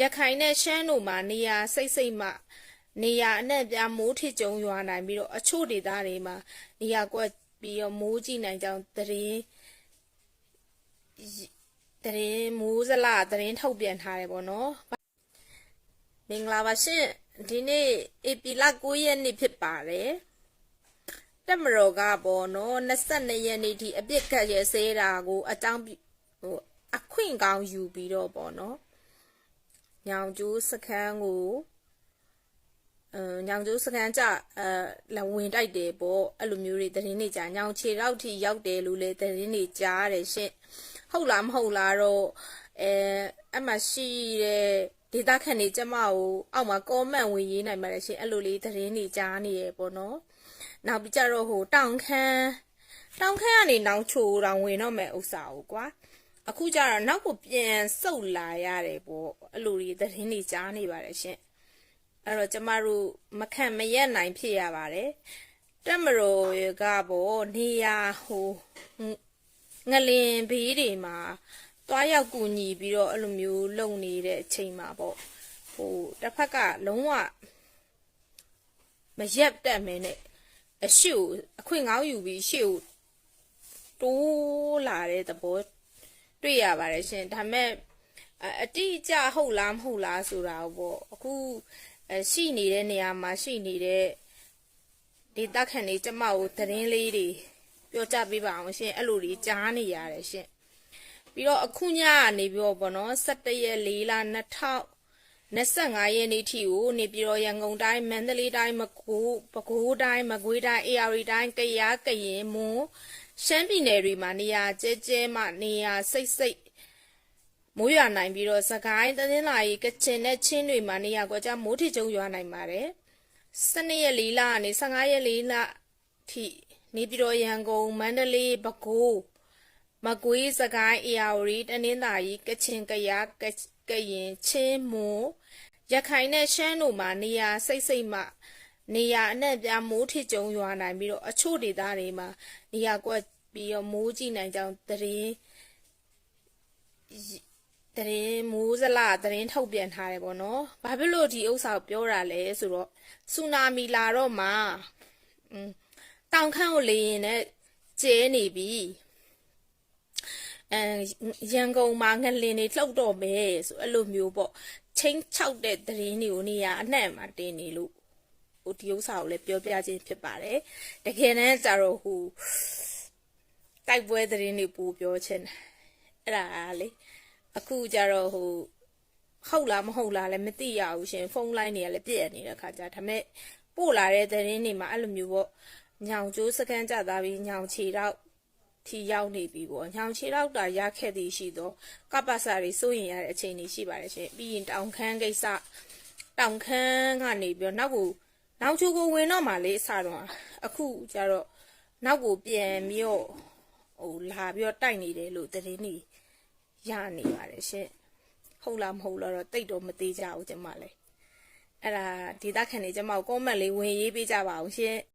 ရခိုင်နဲ့ရှမ်းတို့မှာနေရာစိတ်စိတ်မှနေရာအနှံ့ပြားမိုးထစ်ကြုံရွာနိုင်ပြီးတော့အချို့ဒေသတွေမှာနေရာကွက်ပြီးတော့မိုးကြီးနိုင်ကြောင်းသတင်းသတင်းမိုးစလသတင်းထုတ်ပြန်ထားတယ်ပေါ့နော်မင်္ဂလာပါရှင်ဒီနေ့ဧပြီလ9ရက်နေ့ဖြစ်ပါတယ်တက်မတော်ကပေါ့နော်22ရက်နေ့ထိအပြစ်ကတ်ရဲစဲတာကိုအကြောင်းပြုဟိုအခွင့်ကောင်းယူပြီးတော့ပေါ့နော် ညောင်ကျိုးစခန်းကိုအဲညောင်ကျိုးစခန်းကြအဲလဝင်တိုက်တယ်ပေါ့အဲ့လိုမျိုးတွေသတင်းတွေကြာညောင်ခြေတော့ထိရောက်တယ်လို့လေသတင်းတွေကြားရတယ်ရှင့်ဟုတ်လားမဟုတ်လားတော့အဲအမှရှိတဲ့ဒေတာခန်တွေကျမကိုအောက်မှာ comment ဝင်ရေးနိုင်ပါတယ်ရှင်အဲ့လိုလေးသတင်းတွေကြားနေရပေါ့နော်နောက်ပြီးကြတော့ဟိုတောင်ခမ်းတောင်ခမ်းကနေနောင်ချိုတောင်ဝင်တော့မယ်ဥစ္စာကိုကွာ အခုကျတော့နောက်ကိုပြန်စုပ်လာရတယ်ပေါ့အဲ့လိုတွေသတင်းတွေကြားနေပါတယ်ရှင်အဲ့တော့ကျမတို့မခံမရက်နိုင်ဖြစ်ရပါတယ်တက်မတော်ကပေါ့နေရဟိုငလင်ဘေးတွေမှာတွားရောက်ကူညီပြီးတော့အဲ့လိုမျိုးလုံနေတဲ့အချိန်မှာပေါ့ဟိုတစ်ဖက်ကလုံးဝမရက်တက်မဲနဲ့အရှိကိုအခွင့်ကောင်းယူပြီးရှေ့ကိုတိုးလာတဲ့သဘော တွေ့ရပါတယ်ရှင်ဒါပေမဲ့အတိအကျဟုတ်လားမဟုတ်လားဆိုတာပေါ့အခုရှိနေတဲ့နေရာမှာရှိနေတဲ့ဒေတာခန်တွေကျမကိုသတင်းလေးတွေပြောကြပေးပါအောင်ရှင်အဲ့လိုတွေကြားနေရတယ်ရှင်ပြီးတော့အခုညကနေပြီးတော့ပေါ့နော်17ရက်4လ2000 25ရက်နေ့ထိကိုနေပြည်တော်ရန်ကုန်တိုင်းမန္တလေးတိုင်းမကွေးပဲခူးတိုင်းမကွေးတိုင်းအေရရီတိုင်းကယားကရင်မွန်ရှမ်းပြည်နယ်တွေမှာနေရာကျဲကျဲမှနေရာစိတ်စိတ်မိုးရွာနိုင်ပြီးတော့စကိုင်းတင်းလာရီကချင်နဲ့ချင်းတွေမှာနေရာကွက်ကြမိုးထစ်ကျုံရွာနိုင်ပါတယ်12ရက်4လကနေ15ရက်4လထိနေပြည်တော်ရန်ကုန်မန္တလေးပဲခူးမကွေးစကိုင်းအေရရီတနင်္သာရီကချင်ကယား ကရင်ချင်းမွန်ရခိုင်နဲ့ရှမ်းတို့မှာနေရာစိတ်စိတ်မှနေရာအနှံ့ပြားမိုးထစ်ကြုံရွာနိုင်ပြီးတော့အချို့ဒေသတွေမှာနေရာကွက်ပြီးတော့မိုးကြီးနိုင်ကြောင်းသတင်းသတင်းမိုးစလသတင်းထုတ်ပြန်ထားတယ်ပေါ့နော်။ဘာဖြစ်လို့ဒီဥစ္စာကိုပြောတာလဲဆိုတော့ဆူနာမီလာတော့မှอืมတောင်ခန့်ကိုလေရင်နဲ့ကျဲနေပြီ။ အဲရန်ကုန်မှာငလင်တွေလှုပ်တော့မယ်ဆိုအဲ့လိုမျိုးပေါ့ချင်းချောက်တဲ့သတင်းတွေကိုနေရအနှံ့မှာတင်နေလို့ဟိုဒီဥစ္စာကိုလည်းပြောပြခြင်းဖြစ်ပါတယ်။တကယ်တမ်းကျတော့ဟိုတိုက်ပွဲသတင်းတွေပို့ပြောချင်တယ်အဲ့ဒါလေအခုကျတော့ဟိုဟုတ်လားမဟုတ်လားလည်းမသိရဘူးရှင်ဖုန်းလိုင်းတွေကလည်းပြည့်နေတဲ့ခါကျဒါပေမဲ့ပို့လာတဲ့သတင်းတွေမှာအဲ့လိုမျိုးပေါ့ညောင်ကျိုးစကန်ကြသားပြီးညောင်ချီတော့ ထီရောက်နေပြီပေါ့ညောင်ချီတော့တာရခဲ့သည်ရှိတော့ကပ္ပစာတွေစိုးရင်ရတဲ့အချိန်တွေရှိပါတယ်ရှင်ပြီးရင်တောင်ခမ်းကိစ္စတောင်ခမ်းကနေပြီးတော့နောက်ကိုနောက်ချိုးကိုဝင်တော့မှလေအစတော့အခုကျတော့နောက်ကိုပြန်ပြီးတော့ဟိုလာပြီးတော့တိုက်နေတယ်လို့သတင်းတွေရနေပါတယ်ရှင်ဟုတ်လားမဟုတ်လားတော့တိတ်တော့မသေးကြဘူးကျမလည်းအဲ့ဒါဒေတာခန်နေကျမကို comment လေးဝင်ရေးပေးကြပါအောင်ရှင်